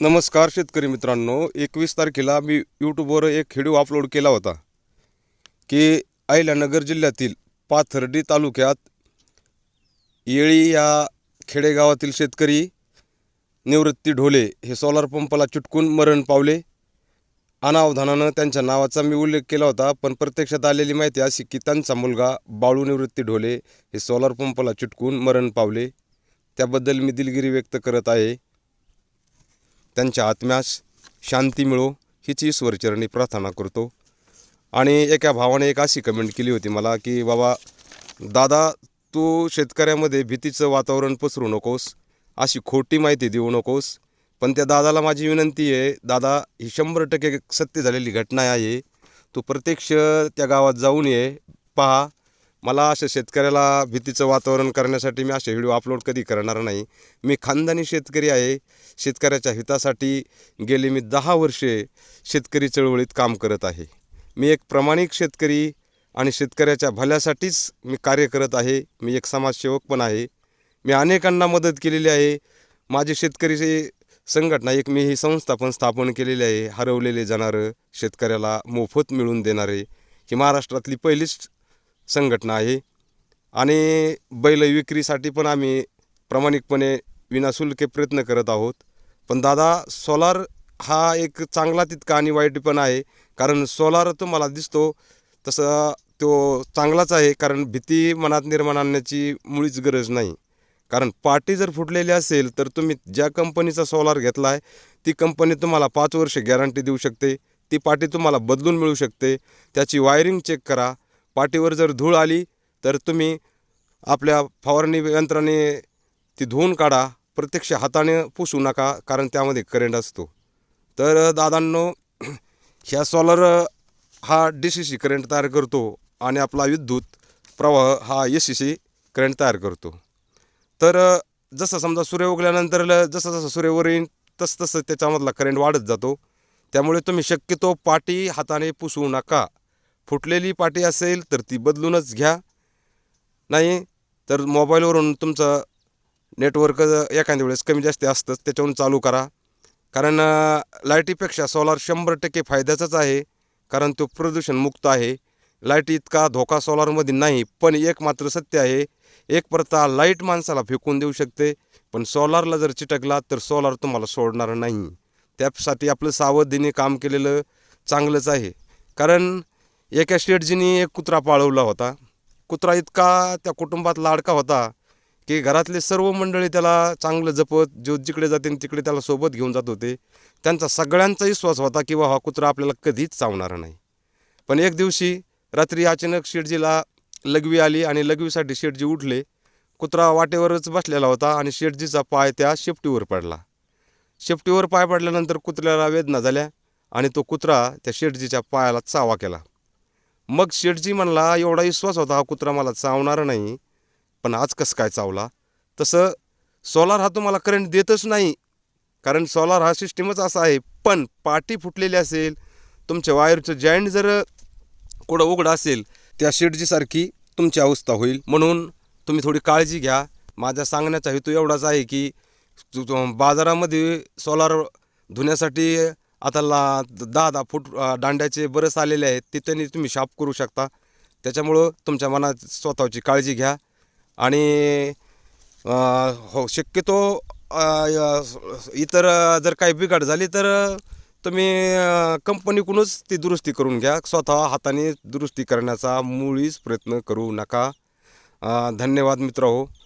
नमस्कार शेतकरी मित्रांनो. एकवीस तारखेला मी यूट्यूबवर एक व्हिडिओ अपलोड केला होता की अहिल्यानगर जिल्ह्यातील पाथर्डी तालुक्यात येळी या खेडेगावातील शेतकरी निवृत्ती ढोले हे सोलार पंपाला चिटकून मरण पावले. अनावधानानं त्यांच्या नावाचा मी उल्लेख केला होता पण प्रत्यक्षात आलेली माहिती अशी की त्यांचा मुलगा बाळू निवृत्ती ढोले हे सोलार पंपाला चिटकून मरण पावले. त्याबद्दल मी दिलगिरी व्यक्त करत आहे. त्यांच्या आत्म्यास शांती मिळो हीच ईश्वरचरणी प्रार्थना करतो. आणि एका भावाने एक अशी कमेंट केली होती मला की बाबा दादा तू शेतकऱ्यामध्ये भीतीचं वातावरण पसरू नकोस अशी खोटी माहिती देऊ नकोस पण त्या दादाला माझी विनंती आहे दादा ही शंभर टक्के सत्य झालेली घटना आहे. तू प्रत्यक्ष त्या गावात जाऊन ये पहा मला असं शेतकऱ्याला भीतीचं वातावरण करण्यासाठी मी असे व्हिडिओ अपलोड कधी करणार नाही. मी खानदानी शेतकरी आहे. शेतकऱ्याच्या हितासाठी गेले मी दहा वर्षे शेतकरी चळवळीत काम करत आहे. मी एक प्रामाणिक शेतकरी आणि शेतकऱ्याच्या भल्यासाठीच मी कार्य करत आहे. मी एक समाजसेवक पण आहे. मी अनेकांना मदत केलेली आहे. माझे शेतकरीचे संघटना एक मी ही संस्था पण स्थापन केलेली आहे. हरवलेले जाणारं शेतकऱ्याला मोफत मिळवून देणारे ही महाराष्ट्रातली पहिलीच संघटना आहे. आणि बैल विक्रीसाठी पण आम्ही प्रामाणिकपणे विनाशुल्क प्रयत्न करत आहोत. पण दादा सोलार हा एक चांगला तितका आणि वाईट पण आहे. कारण सोलार तुम्हाला दिसतो तसं तो चांगलाच आहे. कारण भीती मनात निर्माण आणण्याची मुळीच गरज नाही. कारण पाटी जर फुटलेली असेल तर तुम्ही ज्या कंपनीचा सोलार घेतला आहे ती कंपनी तुम्हाला पाच वर्ष गॅरंटी देऊ शकते. ती पाटी तुम्हाला बदलून मिळू शकते. त्याची वायरिंग चेक करा. पाटीवर जर धूळ आली तर तुम्ही आपल्या फवारणी यंत्राने ती धुवून काढा. प्रत्यक्ष हाताने पुसू नका कारण त्यामध्ये करंट असतो. तर दादांनो ह्या सॉलर हा डी सी सी करंट तयार करतो आणि आपला विद्युत प्रवाह हा ए सी सी करंट तयार करतो. तर जसं समजा सूर्य उगल्यानंतर जसं जसं सूर्य वर येईन तसं तसं त्याच्यामधला करंट वाढत जातो. त्यामुळे तुम्ही शक्यतो पाटी हाताने पुसू नका. फुटलेली पाटी असेल तर ती बदलूनच घ्या. नाही तर मोबाईलवरून तुमचं नेटवर्क एखाद्या वेळेस कमी जास्त असतंच त्याच्यावरून चालू करा. कारण लाईटीपेक्षा सोलार शंभर टक्के फायद्याचाच आहे. कारण तो प्रदूषणमुक्त आहे. लाइट इतका धोका सोलारमध्ये नाही पण एक मात्र सत्य आहे. एक प्रथा लाइट माणसाला फेकून देऊ शकते पण सोलारला जर चिटकला तर सोलार तुम्हाला सोडणार नाही. त्यासाठी आपलं सावधीने काम केलेलं चांगलंच आहे. कारण एका शेठजीनी एक कुत्रा पाळवला होता. कुत्रा इतका त्या कुटुंबात लाडका होता की घरातले सर्व मंडळी त्याला चांगलं जपत जो जिकडे जाते तिकडे त्याला सोबत घेऊन जात होते. त्यांचा सगळ्यांचा विश्वास होता की बा हा कुत्रा आपल्याला कधीच चावणार नाही. पण एक दिवशी रात्री अचानक शेठजीला लघवी आली आणि लघवीसाठी शेठजी उठले. कुत्रा वाटेवरच बसलेला होता आणि शेठजीचा पाय त्या शेपटीवर पडला. शेपटीवर पाय पडल्यानंतर कुत्र्याला वेदना झाल्या आणि तो कुत्रा त्या शेठजीच्या पायाला चावा केला. मग शेठजी म्हणला एवढा विश्वास होता हा कुत्रा मला चावणार नाही. पण आज कसं काय चावला? तसं सोलार हा तुम्हाला करंट देतच नाही. कारण सोलार हा सिस्टीमच असा आहे पण पाटी फुटलेली असेल तुमच्या वायरचं जॉईंट जर कुठं उघडं असेल त्या शेडजीसारखी तुमची अवस्था होईल. म्हणून तुम्ही थोडी काळजी घ्या. माझा सांगण्याचा हेतू एवढाच आहे की बाजारामध्ये सोलार धुण्यासाठी आता ला दहा दहा फूट दांड्याचे बरेच आलेले आहेत ते तुम्ही शाप करू शकता. त्याच्यामुळं तुमच्या मनात स्वतःची काळजी घ्या. आणि हो शक्यतो इतर जर काही बिघाड झाली तर तुम्ही कंपनीकडूनच ती दुरुस्ती करून घ्या. स्वतः हाताने दुरुस्ती करण्याचा मुळीच प्रयत्न करू नका. धन्यवाद मित्र हो